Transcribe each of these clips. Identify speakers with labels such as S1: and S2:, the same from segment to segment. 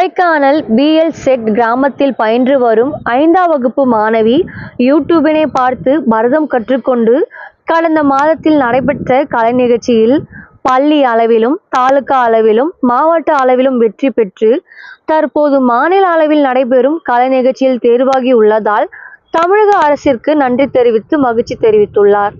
S1: Kodaikanal PL set கிராமத்தில் பயின்று வரும் ஐந்தாம் வகுப்பு மாணவி யூடியூபினை பார்த்து பரதம் கற்றுக்கொண்டு கடந்த மாதத்தில் நடைபெற்ற கலை நிகழ்ச்சியில் பள்ளி அளவிலும் தாலுகா அளவிலும் மாவட்ட அளவிலும் வெற்றி பெற்று தற்போது மாநில அளவில் நடைபெறும் கலை நிகழ்ச்சியில் தேர்வாகி உள்ளதால் தமிழக அரசிற்கு நன்றி தெரிவித்து மகிழ்ச்சி தெரிவித்துள்ளார்.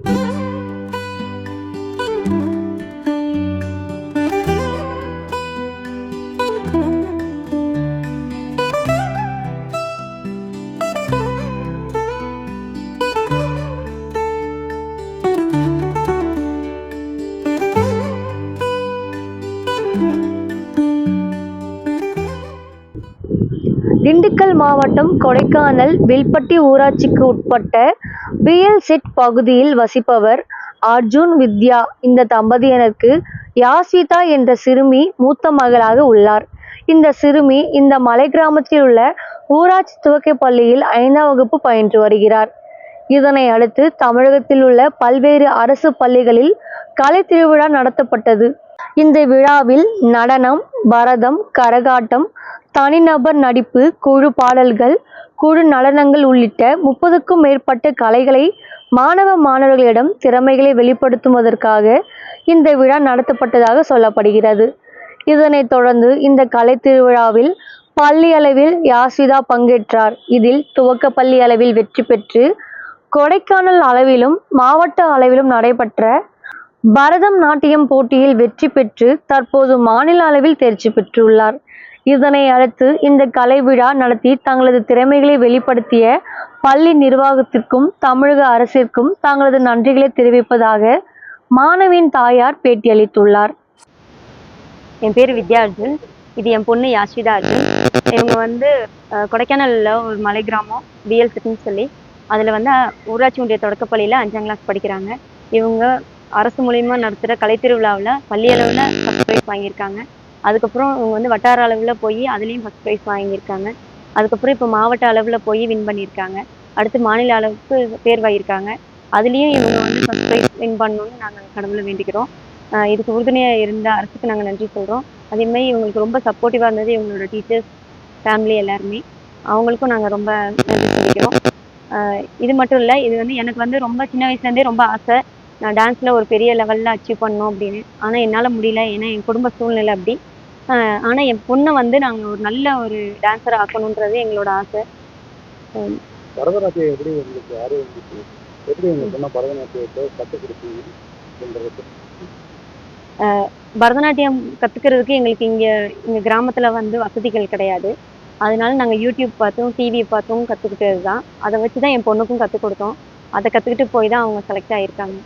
S1: திண்டுக்கல் மாவட்டம் கொடைக்கானல் வில்பட்டி ஊராட்சிக்கு உட்பட்ட பிஎல் செட் பகுதியில் வசிப்பவர் அர்ஜுன் வித்யா. இந்த தம்பதியினருக்கு யாஸ்விதா என்ற சிறுமி மூத்த மகளாக உள்ளார். இந்த சிறுமி இந்த மலை கிராமத்தில் உள்ள ஊராட்சி துவக்க பள்ளியில் ஐந்தாம் வகுப்பு பயின்று வருகிறார். இதனை அடுத்து தமிழகத்தில் உள்ள பல்வேறு அரசு பள்ளிகளில் கலை திருவிழா நடத்தப்பட்டது. இந்த விழாவில் நடனம் பரதம் கரகாட்டம் தனிநபர் நடிப்பு குழு பாடல்கள் குழு நடனங்கள் உள்ளிட்ட முப்பதுக்கும் மேற்பட்ட கலைகளை மாணவ மாணவர்களிடம் திறமைகளை வெளிப்படுத்துவதற்காக இந்த விழா நடத்தப்பட்டதாக சொல்லப்படுகிறது. இதனைத் தொடர்ந்து இந்த கலை திருவிழாவில் பள்ளி அளவில் யாஸ்விதா பங்கேற்றார். இதில் துவக்க பள்ளி அளவில் வெற்றி பெற்று கொடைக்கானல் அளவிலும் மாவட்ட அளவிலும் நடைபெற்ற பரதம் நாட்டியம் போட்டியில் வெற்றி பெற்று தற்போது மாநில அளவில் தேர்ச்சி பெற்றுள்ளார். இதனை அடுத்து இந்த கலை விழா நடத்தி தங்களது திறமைகளை வெளிப்படுத்திய பள்ளி நிர்வாகத்திற்கும் தமிழக அரசிற்கும் தங்களது நன்றிகளை தெரிவிப்பதாக மாணவியின் தாயார் பேட்டியளித்துள்ளார்.
S2: என் பேர் வித்யா அர்ஜுன். இது என் பொண்ணு யாஸ்விதா அர்ஜுன். இவங்க வந்து கொடைக்கானலில் கொடைக்கானல்ல ஒரு மலை கிராமம் பிஎல் சிட்டின்னு சொல்லி. அதில் வந்து ஊராட்சி ஒன்றிய தொடக்கப்பள்ளியில் அஞ்சாம் கிளாஸ் படிக்கிறாங்க. இவங்க அரசு மூலியமா நடத்துகிற கலைத்திருவிழாவில் பள்ளி அளவில் ஃபஸ்ட் ப்ரைஸ் வாங்கியிருக்காங்க. அதுக்கப்புறம் இவங்க வந்து வட்டார அளவில் போய் அதுலேயும் ஃபஸ்ட் ப்ரைஸ் வாங்கியிருக்காங்க. அதுக்கப்புறம் இப்போ மாவட்ட அளவில் போய் வின் பண்ணியிருக்காங்க. அடுத்து மாநில அளவுக்கு தேர்வாயிருக்காங்க அதுலேயும் இவங்க வந்து ஃபஸ்ட் ப்ரைஸ் வின் பண்ணணும்னு நாங்கள் கடவுளை வேண்டிக்கிறோம். இதுக்கு உறுதுணையாக இருந்த அரசுக்கு நாங்கள் நன்றி சொல்கிறோம் அதேமாதிரி இவங்களுக்கு ரொம்ப சப்போர்ட்டிவாக இருந்தது இவங்களோட டீச்சர்ஸ் ஃபேமிலி எல்லாருமே. அவங்களுக்கும் நாங்கள் ரொம்ப நன்றி சொல்லிக்கிறோம். இது மட்டும் இல்லை இது வந்து எனக்கு வந்து ரொம்ப சின்ன வயசுலேருந்தே ரொம்ப ஆசை. நான் டான்ஸில் ஒரு பெரிய லெவலில் அச்சீவ் பண்ணணும் அப்படின்னு. ஆனால் என்னால் முடியல. ஏன்னா என் குடும்ப சூழ்நிலை அப்படி. ஆனால் என் பொண்ணை வந்து நாங்கள் ஒரு நல்ல ஒரு டான்ஸர் ஆக்கணுன்றது எங்களோட ஆசை.
S3: பரதநாட்டியம் எப்படி உங்களுக்கு ஆர்வம் வந்துச்சு? எப்படி உங்க பொண்ணை பரதநாட்டியத்தை கற்றுக் கொடுத்தீங்க அப்படின்றது
S2: பரதநாட்டியம் கற்றுக்கிறதுக்கு எங்களுக்கு இங்கே எங்கள் கிராமத்தில் வந்து வசதிகள் கிடையாது. அதனால நாங்கள் யூடியூப் பார்த்தும் டிவி பார்த்தும் கற்றுக்கிட்டது தான் அதை வச்சு தான் என் பொண்ணுக்கும் கற்றுக் கொடுத்தோம் அதை கற்றுக்கிட்டு போய் தான் அவங்க செலக்ட் ஆகியிருக்காங்க